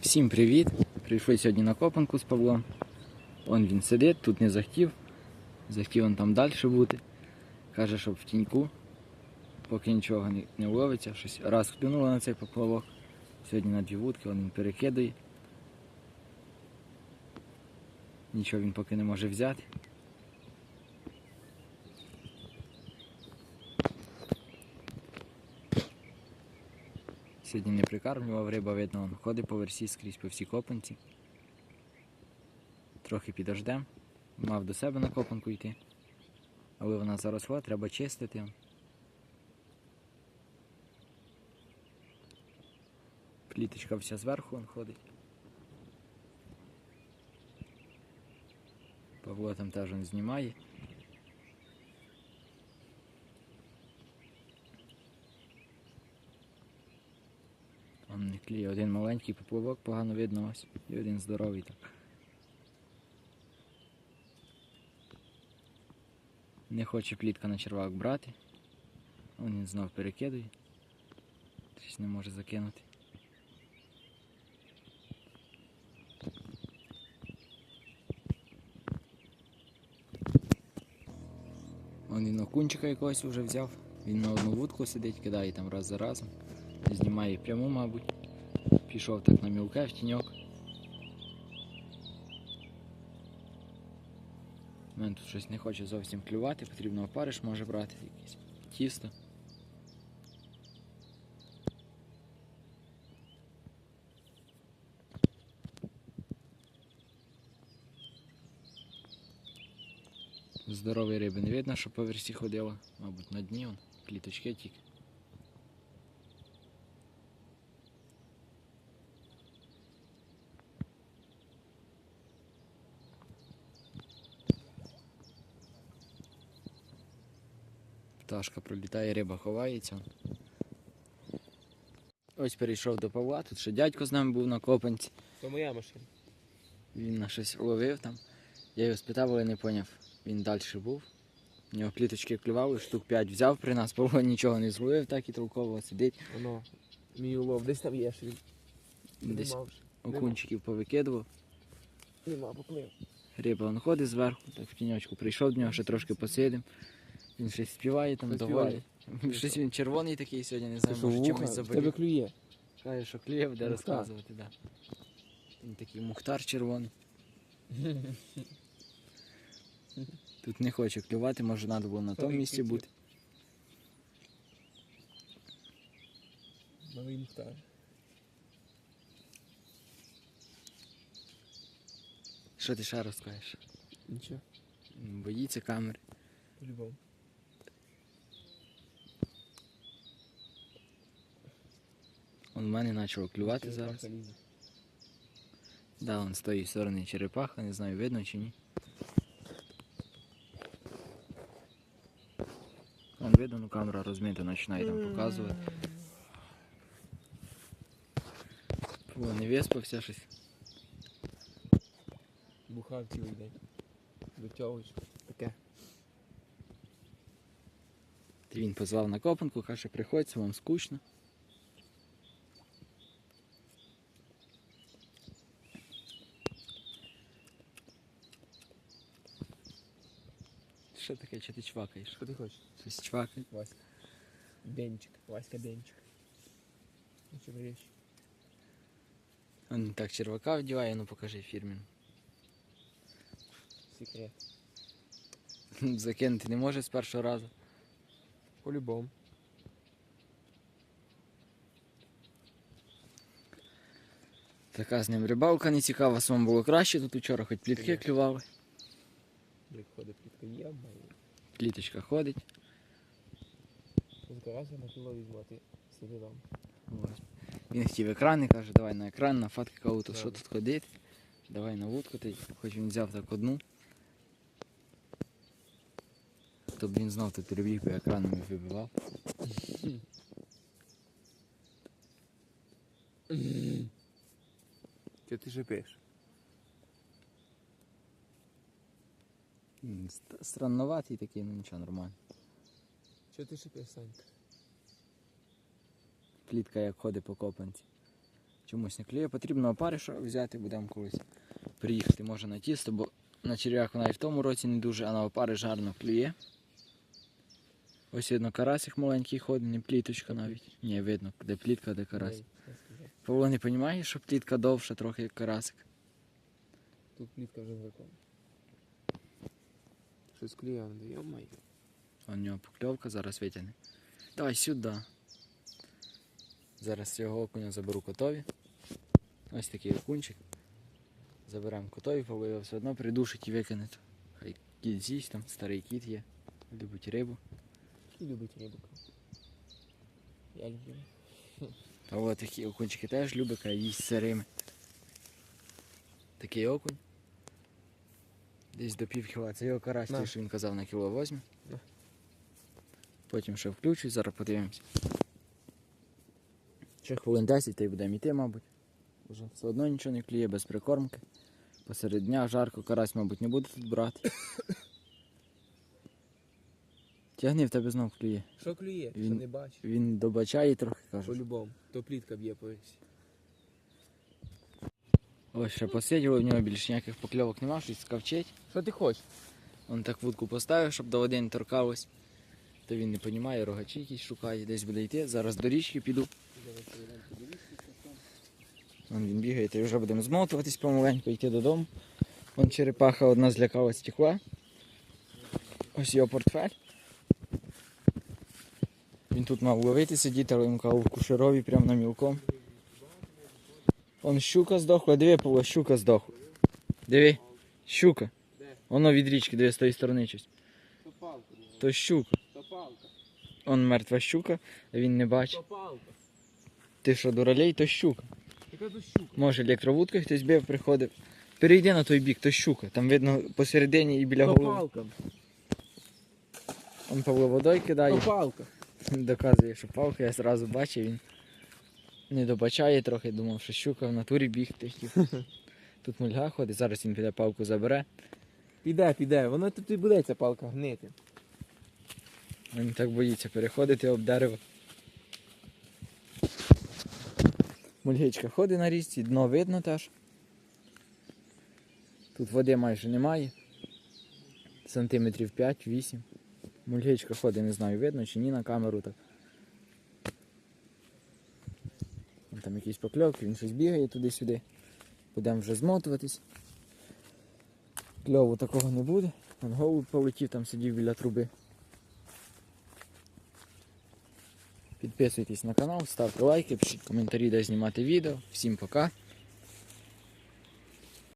Всім привіт! Прийшли сьогодні на копанку з Павлом. Он він сидить, тут не захотів. Захотів він там далі бути. Каже, щоб в тіньку, поки нічого не, не ловиться. Щось раз клюнуло на цей поплавок. Сьогодні на дві вудки, він перекидує. Нічого він поки не може взяти. Сьогодні не прикармлював, риба видно, он ходить по версі скрізь по всій копанці. Трохи підождем. Мав до себе на копанку йти. Але вона заросла, треба чистити. Пліточка вся зверху он ходить. Павло там теж он знімає. Не кліє. Один маленький поплавок, погано видно ось. І один здоровий так. Не хоче плітка на червак брати. Он він знов перекидує. Щось не може закинути. Он він окунчика якогось вже взяв. Він на одну вудку сидить, кидає там раз за разом. Знімає пряму, мабуть. Пішов так на мілке в тіньок. У мене тут щось не хоче зовсім клювати, потрібно опариш може брати якесь тісто. Здорової риби не видно, що по версі ходила, мабуть, на дні он, кліточки тільки. Пташка пролітає, риба ховається. Ось перейшов до Павла, тут ще дядько з нами був на копанці. То моя машина. Він на щось ловив там. Я його спитав, але не поняв. Він далі був. У нього кліточки клювали, штук 5 взяв при нас, Павло нічого не зловив, так і толково сидить. Воно. Мій улов. Десь там є, що він. Десь Нема вже. окунчиків повикидував. Нема, поплив. Риба он ходить зверху, так в тіньочку прийшов до нього, ще трошки посидим. Він щось співає там Щось доволі. Щось він червоний такий сьогодні, не знаю, може чимось В тебе заболів. клює. Каже, що клює, буде Мухтар. розказувати, да. Він такий мухтар червоний. Тут не хоче клювати, може треба було на тому місці бути. Новий мухтар. Що ти ще розкажеш? Нічого. Боїться камери. По-любому. Он в мене почав клювати зараз. Черепаха лізе. Да, он з тої сторони черепаха, не знаю, видно чи ні. Вон видно, ну камера розмита, починає там показувати. О, не виспався щось. Бухав цілий день. До тьовочки. Таке. Ти він позвав на копанку, каже, приходьте, вам скучно. Що таке, чи ти чвакаєш? Що ти хочеш? Щось чвакає. Васька. Денчик. Васька Денчик. Ну? Он так червака вдіває, ну покажи фірмін. Секрет. Закинути не може з першого разу. По-любому. Така з ним рибалка не цікава, самому було краще, тут вчора хоч плітки клювали. Як ходить плітка є, має. Пліточка ходить. Розказався на кіло візьмати. Сиди там. Він хотів екран і каже, давай на екран, на фатки кауто, що тут ходити. Давай на вудку, ти. хоч він взяв так одну. То б він знав, то перебіг би екраном і вибивав. Що ти шипиш? М, Странноватий такий, ну нічого, нормально. Що ти шипиш, Санька? Плітка як ходить по копанці. чомусь не клює. Потрібно опариша взяти, будемо колись приїхати, може на тісто, бо на черв'як вона і в тому році не дуже, а на опариш гарно клює. Ось видно, карасик маленький ходить, не пліточка навіть. Ні, видно, де плітка, де карась. Дай. Павло не розуміє, що плітка довша трохи, як карасик. Тут плітка вже виконана. Щось клює, ну йо-моє. У нього покльовка зараз витягне. Давай сюди. Зараз цього окуня заберу котові. Ось такий окунчик. Заберемо котові, його все одно придушить і викине. Хай кіт з'їсть, там старий кіт є. Любить рибу. І любить рибу. Я люблю. Павло такі окунчики теж любить, а їсть сирими. Такий окунь. Десь до пів кіла. Це його карась, На. що він казав на кіло возьме. Потім ще включу, зараз подивимося. Ще хвилин 10 та й будемо йти, мабуть. Уже все одно нічого не клює без прикормки. Посеред дня жарко, карась, мабуть, не буде тут брати. Тягни в тебе знов клює. Що клює? Він- Що не бачиш? Він добачає трохи каже. По-любому. То плітка б'є по всі. Ось ще посиділо, в нього більше ніяких покльовок нема, щось скавчить. Що ти хочеш? Он так вудку поставив, щоб до води не торкалось. То він не розуміє, рогачі якісь шукає, десь буде йти. Зараз до річки піду. Вон він бігає, то вже будемо змотуватись помаленьку, йти додому. Вон черепаха одна злякалась текла. Ось його портфель. Він тут мав ловити сидіти, але він казав в кушерові прямо на мілком. Вон щука здохла, диви, Павло, щука здохла. Диви, щука. Воно від річки, диви, з тої сторони щось. То палка. То щука. То палка. Он мертва щука, а він не бачить. То палка. Ти що, дуралей, то щука. Яка то щука? Може електровудкою хтось бив, приходив. Перейди на той бік, то щука. Там видно посередині і біля То голови. палка. Он Павло водою То кидає, палка. доказує, що палка, я зразу бачив, він не добачає трохи, думав, що щука в натурі бігти хотів. Тут мульга ходить, зараз він піде палку забере. Піде, піде. Воно тут і буде ця палка гнити. Він так боїться переходити об дерево. Мульгичка ходить на річці, дно видно теж. Тут води майже немає. Сантиметрів 5-8. Мульгичка ходить, не знаю, видно чи ні на камеру так. Вон Там якісь покльовки, він щось бігає туди-сюди. Будемо вже змотуватись. Кльову такого не буде. Вон голуб полетів, там сидів біля труби. Підписуйтесь на канал, ставте лайки, пишіть коментарі, де знімати відео. Всім пока.